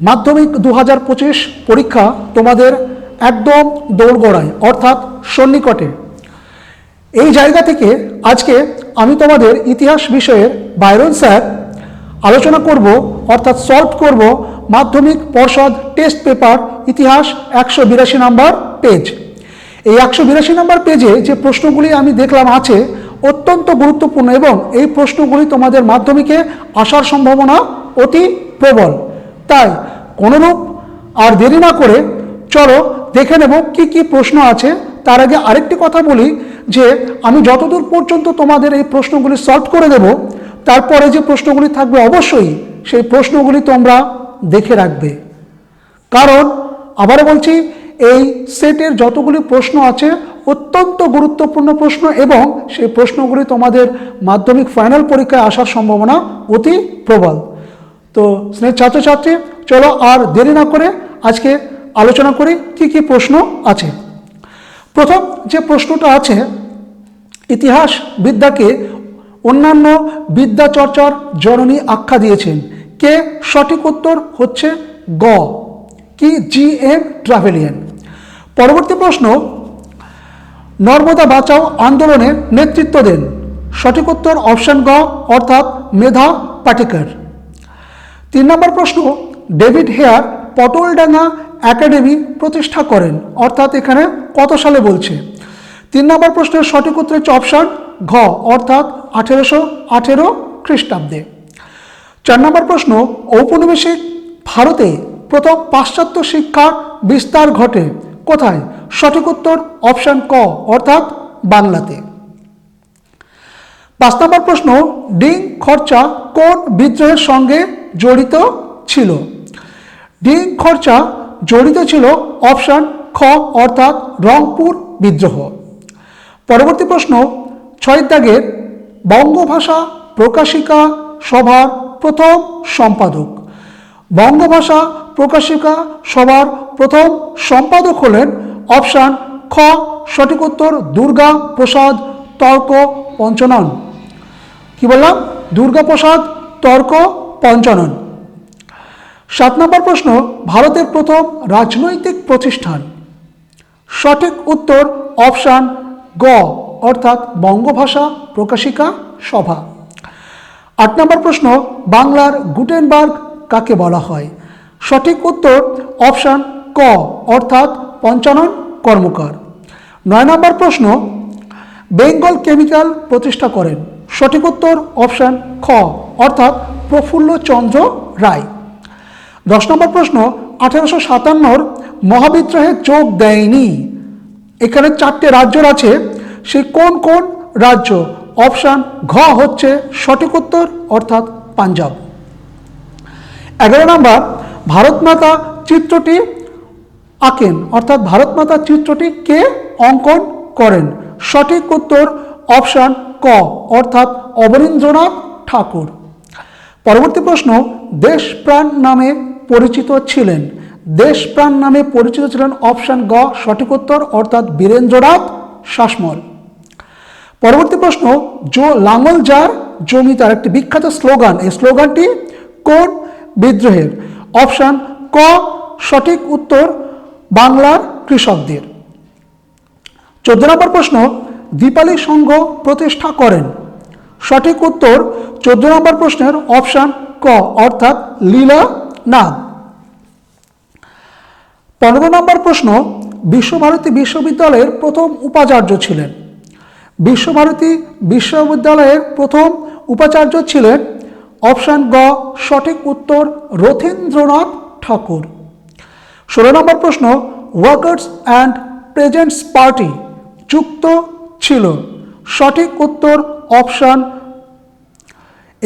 মাধ্যমিক দু হাজার পঁচিশ পরীক্ষা তোমাদের একদম দৌড়গড়ায় অর্থাৎ সন্নিকটে। এই জায়গা থেকে আজকে আমি তোমাদের ইতিহাস বিষয়ের বাইরন স্যার আলোচনা করব, অর্থাৎ সলভ করব মাধ্যমিক পর্ষদ টেস্ট পেপার ইতিহাস একশো বিরাশি নম্বর পেজ এই একশো বিরাশি নম্বর পেজে যে প্রশ্নগুলি আমি দেখলাম আছে, অত্যন্ত গুরুত্বপূর্ণ এবং এই প্রশ্নগুলি তোমাদের মাধ্যমিকে আসার সম্ভাবনা অতি প্রবল। তাই কোনোরূপ আর দেরি না করে চলো দেখে নেব কি কি প্রশ্ন আছে। তার আগে আরেকটি কথা বলি, যে আমি যতদূর পর্যন্ত তোমাদের এই প্রশ্নগুলি সলভ করে দেব, তারপরে যে প্রশ্নগুলি থাকবে অবশ্যই সেই প্রশ্নগুলি তোমরা দেখে রাখবে। কারণ, আবারও বলছি, এই সেটের যতগুলি প্রশ্ন আছে, অত্যন্ত গুরুত্বপূর্ণ প্রশ্ন এবং সেই প্রশ্নগুলি তোমাদের মাধ্যমিক ফাইনাল পরীক্ষায় আসার সম্ভাবনা অতি প্রবল। তো স্নেহ ছাত্রছাত্রী, চলো আর দেরি না করে আজকে আলোচনা করি কি কি প্রশ্ন আছে। প্রথম যে প্রশ্নটা আছে, ইতিহাস বিদ্যাকে অন্যান্য বিদ্যা চর্চার জননী আখ্যা দিয়েছেন। কে সঠিক উত্তর হচ্ছে গ। কি জি এম ট্রাভেলিয়ান? পরবর্তী প্রশ্ন, নর্মদা বাঁচাও আন্দোলনে নেতৃত্ব দেন। সঠিক উত্তর অপশন গ, অর্থাৎ মেধা পাটেকার। তিন নম্বর প্রশ্ন, ডেভিড হেয়ার পটলডাঙ্গা একাডেমি প্রতিষ্ঠা করেন। অর্থাৎ এখানে কত সালে বলছে? তিন নম্বর প্রশ্নের সঠিক উত্তর অপশন ঘ, অর্থাৎ আঠেরোশো আঠেরো খ্রিস্টাব্দে। চার নম্বর প্রশ্ন, ঔপনিবেশিক ভারতে প্রথম পাশ্চাত্য শিক্ষার বিস্তার ঘটে কোথায়? সঠিক উত্তর অপশন ক, অর্থাৎ বাংলাতে। পাঁচ নম্বর প্রশ্ন, ডিং খরচা কোন বিদ্রোহের সঙ্গে জড়িত ছিল। ডিং খরচা জড়িত ছিল অপশন খ অর্থাৎ রংপুর বিদ্রোহ। পরবর্তী প্রশ্ন, ছয় দাগের বঙ্গভাষা প্রকাশিকা সভার প্রথম সম্পাদক। বঙ্গভাষা প্রকাশিকা সভার প্রথম সম্পাদক হলেন অপশান খ সঠিক উত্তর দুর্গা প্রসাদ তর্ক পঞ্চনন। কি বললাম? দুর্গা প্রসাদ তর্ক পঞ্চানন। সাত নম্বর প্রশ্ন, ভারতের প্রথম রাজনৈতিক প্রতিষ্ঠান। সঠিক উত্তর অপশান গ, অর্থাৎ বঙ্গভাষা প্রকাশিকা সভা। আট নম্বর প্রশ্ন, বাংলার গুটেনবার্গ কাকে বলা হয়? সঠিক উত্তর অপশান ক, অর্থাৎ পঞ্চানন কর্মকার। নয় নম্বর প্রশ্ন, বেঙ্গল কেমিক্যাল প্রতিষ্ঠা করেন। সঠিক উত্তর অপশান খ, অর্থাৎ প্রফুল্লচন্দ্র রায়। দশ নম্বর প্রশ্ন, আঠেরোশো সাতান্নর মহাবিদ্রোহে যোগ দেয়নি। এখানে চারটে রাজ্য আছে। সে কোন কোন রাজ্য? অপশান, ঘ হচ্ছে সঠিক উত্তর, অর্থাৎ পাঞ্জাব। এগারো নম্বর ভারত মাতা চিত্রটি আঁকেন, অর্থাৎ ভারত মাতা চিত্রটি কে অঙ্কন করেন? সঠিক উত্তর, অপশান, ক, অর্থাৎ অবনীন্দ্রনাথ ঠাকুর। পরবর্তী প্রশ্ন, দেশপ্রাণ নামে পরিচিত ছিলেন। দেশপ্রাণ নামে পরিচিত ছিলেন অপশান গ, সঠিক উত্তর, অর্থাৎ বীরেন্দ্রনাথ শাসমল। পরবর্তী প্রশ্ন, জো লাঙ্গল যার জমি তার একটি বিখ্যাত স্লোগান। এই স্লোগানটি কোন বিদ্রোহের? অপশান ক, সঠিক উত্তর, বাংলার কৃষকদের। চোদ্দ নম্বর প্রশ্ন, দীপালি সংঘ প্রতিষ্ঠা করেন। সঠিক উত্তর চোদ্দ নম্বর প্রশ্নের অপশান ক, অর্থাৎ লীলা নাগ পনেরো নম্বর প্রশ্ন, বিশ্বভারতী বিশ্ববিদ্যালয়ের প্রথম উপাচার্য ছিলেন। বিশ্বভারতী বিশ্ববিদ্যালয়ের প্রথম উপাচার্য ছিলেন অপশান গ, সঠিক উত্তর রথীন্দ্রনাথ ঠাকুর। ষোলো নম্বর প্রশ্ন, ওয়ার্কার্স অ্যান্ড প্রেজেন্টস পার্টি যুক্ত ছিল। সঠিক উত্তর অপশান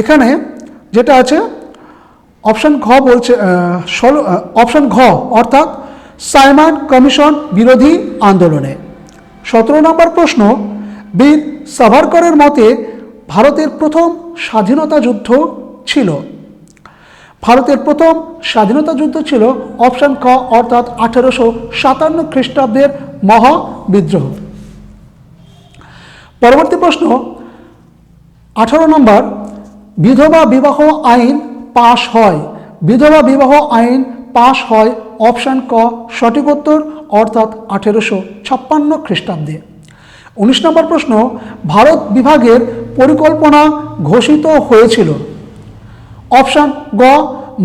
এখানে যেটা আছে অপশন ঘ বলছে ষোলো অপশান ঘ, অর্থাৎ সাইমন কমিশন বিরোধী আন্দোলনে। সতেরো নম্বর প্রশ্ন, বীর সাভারকরের মতে ভারতের প্রথম স্বাধীনতা যুদ্ধ ছিল। ভারতের প্রথম স্বাধীনতা যুদ্ধ ছিল অপশান ক, অর্থাৎ আঠেরোশো সাতান্ন খ্রিস্টাব্দের মহাবিদ্রোহ পরবর্তী প্রশ্ন, আঠারো নম্বর বিধবা বিবাহ আইন পাশ হয়। বিধবা বিবাহ আইন পাশ হয় অপশান ক, সঠিক উত্তর, অর্থাৎ আঠেরোশো ছাপ্পান্ন খ্রিস্টাব্দে। উনিশ নম্বর প্রশ্ন, ভারত বিভাগের পরিকল্পনা ঘোষিত হয়েছিল। অপশান গ,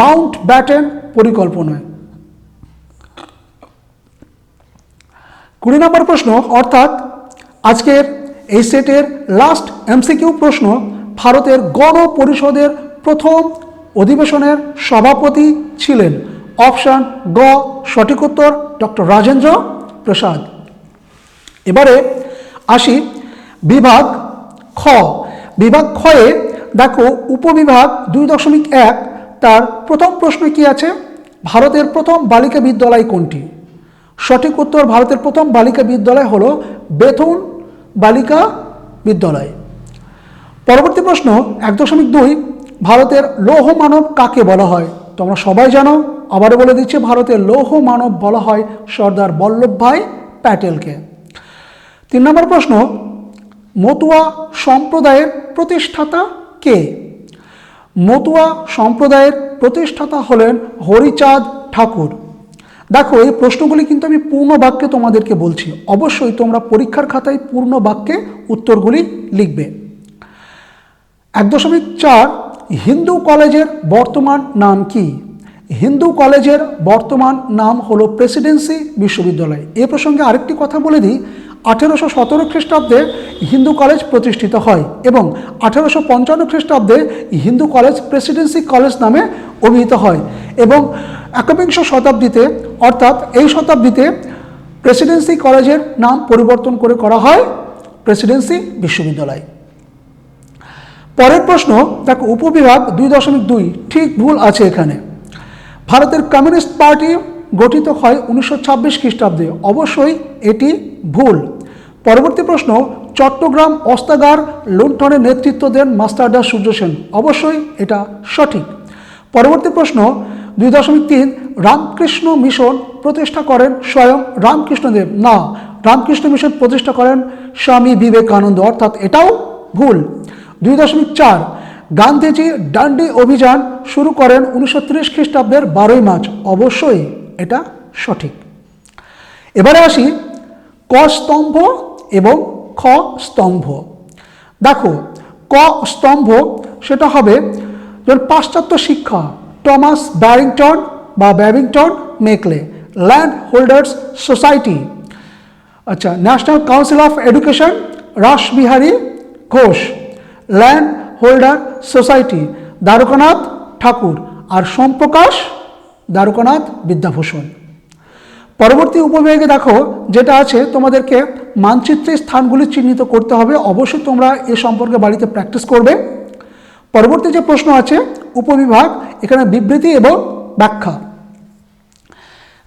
মাউন্ট ব্যাটেন পরিকল্পনায়। কুড়ি নম্বর প্রশ্ন, অর্থাৎ আজকের এই সেটের লাস্ট এমসিকিউ প্রশ্ন ভারতের গণ পরিষদের প্রথম অধিবেশনের সভাপতি ছিলেন অপশান গ সঠিক উত্তর ডক্টর রাজেন্দ্র প্রসাদ। এবারে আসি বিভাগ খ। বিভাগ খয়ে দেখো উপবিভাগ দুই দশমিক এক, তার প্রথম প্রশ্ন কি আছে? ভারতের প্রথম বালিকা বিদ্যালয় কোনটি? সঠিক উত্তর ভারতের প্রথম বালিকা বিদ্যালয় হলো বেথুন বালিকা বিদ্যালয়। পরবর্তী প্রশ্ন, এক দশমিক দুই, ভারতের লৌহ মানব কাকে বলা হয়? তোমরা সবাই জানো, আবারও বলে দিচ্ছে, ভারতের লৌহ মানব বলা হয় সর্দার বল্লভভাই প্যাটেলকে। তিন নম্বর প্রশ্ন, মতুয়া সম্প্রদায়ের প্রতিষ্ঠাতা কে? মতুয়া সম্প্রদায়ের প্রতিষ্ঠাতা হলেন হরিচাঁদ ঠাকুর। দেখো, এই প্রশ্নগুলি কিন্তু আমি পূর্ণ বাক্যে তোমাদেরকে বলছি। অবশ্যই তোমরা পরীক্ষার খাতায় পূর্ণ বাক্যে উত্তরগুলি লিখবে। এক দশমিক চার, হিন্দু কলেজের বর্তমান নাম কি? হিন্দু কলেজের বর্তমান নাম হলো প্রেসিডেন্সি বিশ্ববিদ্যালয়। এ প্রসঙ্গে আরেকটি কথা বলে দিই, আঠেরোশো সতেরো খ্রিস্টাব্দে হিন্দু কলেজ প্রতিষ্ঠিত হয় এবং আঠেরোশো পঞ্চান্ন খ্রিস্টাব্দে হিন্দু কলেজ প্রেসিডেন্সি কলেজ নামে অভিহিত হয় এবং একবিংশ শতাব্দীতে, অর্থাৎ এই শতাব্দীতে প্রেসিডেন্সি কলেজের নাম পরিবর্তন করে করা হয় প্রেসিডেন্সি বিশ্ববিদ্যালয়। পরের প্রশ্ন, দেখো উপবিভাগ দুই দশমিক দুই, ঠিক ভুল আছে এখানে। ভারতের কমিউনিস্ট পার্টি গঠিত হয় উনিশশো ছাব্বিশ খ্রিস্টাব্দে, অবশ্যই এটি ভুল। পরবর্তী প্রশ্ন, চট্টগ্রাম অস্তাগার লুণ্ঠনের নেতৃত্ব দেন মাস্টারদা সূর্য সেন, অবশ্যই এটা সঠিক। পরবর্তী প্রশ্ন, দুই দশমিক তিন, রামকৃষ্ণ মিশন প্রতিষ্ঠা করেন স্বয়ং রামকৃষ্ণদেব। না, রামকৃষ্ণ মিশন প্রতিষ্ঠা করেন স্বামী বিবেকানন্দ, অর্থাৎ এটাও ভুল। দুই দশমিক চার। গান্ধীজি ডান্ডি অভিযান শুরু করেন উনিশশো ত্রিশ খ্রিস্টাব্দের বারোই মার্চ। অবশ্যই এটা সঠিক। এবারে আসি ক স্তম্ভ এবং খ স্তম্ভ। দেখো, ক স্তম্ভ সেটা হবে যেমন পাশ্চাত্য শিক্ষা, টমাস ব্যারিংটন বা Babington Macaulay, land holders society. আচ্ছা national council of education, Rashbehari Ghosh. Land holder society Dwarkanath Tagore আর সোমপ্রকাশ দ্বারকানাথ বিদ্যাভূষণ পরবর্তী উপবিভাগে দেখো, যেটা আছে, তোমাদেরকে মানচিত্রে স্থানগুলি চিহ্নিত করতে হবে। অবশ্যই তোমরা এ সম্পর্কে বাড়িতে প্র্যাকটিস করবে। পরবর্তী যে প্রশ্ন আছে, উপবিভাগ, এখানে বিবৃতি এবং ব্যাখ্যা।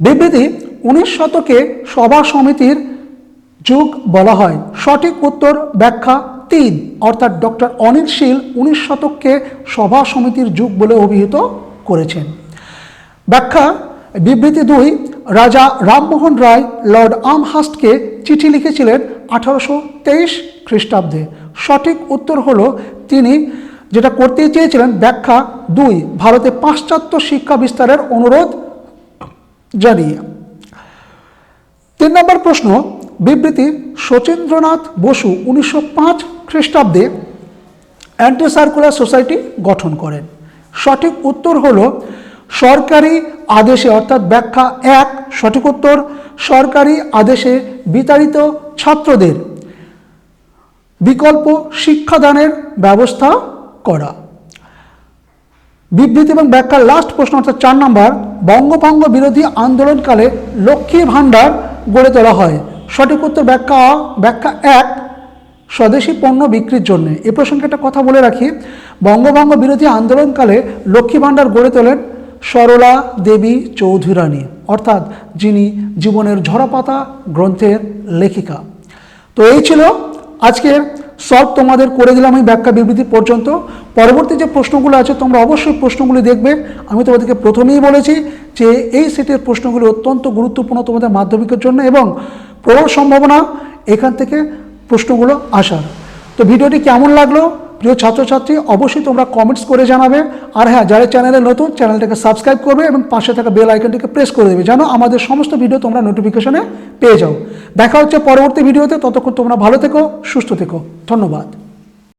বিবৃতি, উনিশ শতকে সভা সমিতির যুগ বলা হয়। সঠিক উত্তর ব্যাখ্যা তিন, অর্থাৎ ডক্টর অনিল শীল উনিশ শতককে সভা সমিতির যুগ বলে অভিহিত করেছেন। ব্যাখ্যা, বিবৃতি দুই, রাজা রামমোহন রায়, লর্ড আমহাস্টকে চিঠি লিখেছিলেন আঠারোশো তেইশ খ্রিস্টাব্দে। সঠিক উত্তর হল তিনি যেটা করতে চেয়েছিলেন, ব্যাখ্যা দুই, ভারতে পাশ্চাত্য শিক্ষা বিস্তারের অনুরোধ জানিয়ে। তিন নম্বর প্রশ্ন, বিবৃতি শচীন্দ্রনাথ বসু উনিশশো পাঁচ খ্রিস্টাব্দে অ্যান্টি সার্কুলার সোসাইটি গঠন করেন। সঠিক উত্তর হল সরকারি আদেশে, অর্থাৎ ব্যাখ্যা এক, সঠিক উত্তর, সরকারি আদেশে বিতাড়িত ছাত্রদের বিকল্প শিক্ষাদানের ব্যবস্থা করা। বিবৃতি এবং ব্যাখ্যার লাস্ট প্রশ্ন, অর্থাৎ চার নম্বর, বঙ্গভঙ্গ বিরোধী আন্দোলনকালে লক্ষ্মী ভাণ্ডার গড়ে তোলা হয়। সঠিক উত্তর ব্যাখ্যা ব্যাখ্যা এক স্বদেশি পণ্য বিক্রির জন্য। এ প্রসঙ্গে একটা কথা বলে রাখি। বঙ্গভঙ্গ বিরোধী আন্দোলনকালে লক্ষ্মী ভাণ্ডার গড়ে তোলেন সরলা দেবী চৌধুরানী, অর্থাৎ যিনি জীবনের ঝরাপাতা গ্রন্থের লেখিকা। তো এই ছিল আজকের সব তোমাদের করে দিলাম আমি ব্যাখ্যা বিবৃতি পর্যন্ত। পরবর্তী যে প্রশ্নগুলো আছে তোমরা অবশ্যই প্রশ্নগুলি দেখবে। আমি তোমাদেরকে প্রথমেই বলেছি যে এই সেটের প্রশ্নগুলি অত্যন্ত গুরুত্বপূর্ণ তোমাদের মাধ্যমিকের জন্য এবং প্রবল সম্ভাবনা এখান থেকে প্রশ্নগুলো আসার। তো ভিডিওটি কেমন লাগল? প্রিয় ছাত্রছাত্রী, অবশ্যই তোমরা কমেন্টস করে জানাবে। আর হ্যাঁ যারা চ্যানেলে নতুন চ্যানেলটাকে সাবস্ক্রাইব করবে এবং পাশে থাকা বেল আইকনটিকে প্রেস করে দেবে, যেন আমাদের সমস্ত ভিডিও তোমরা নোটিফিকেশনে পেয়ে যাও। দেখা হচ্ছে পরবর্তী ভিডিওতে ততক্ষণ তোমরা ভালো থেকো, সুস্থ থেকো। ধন্যবাদ।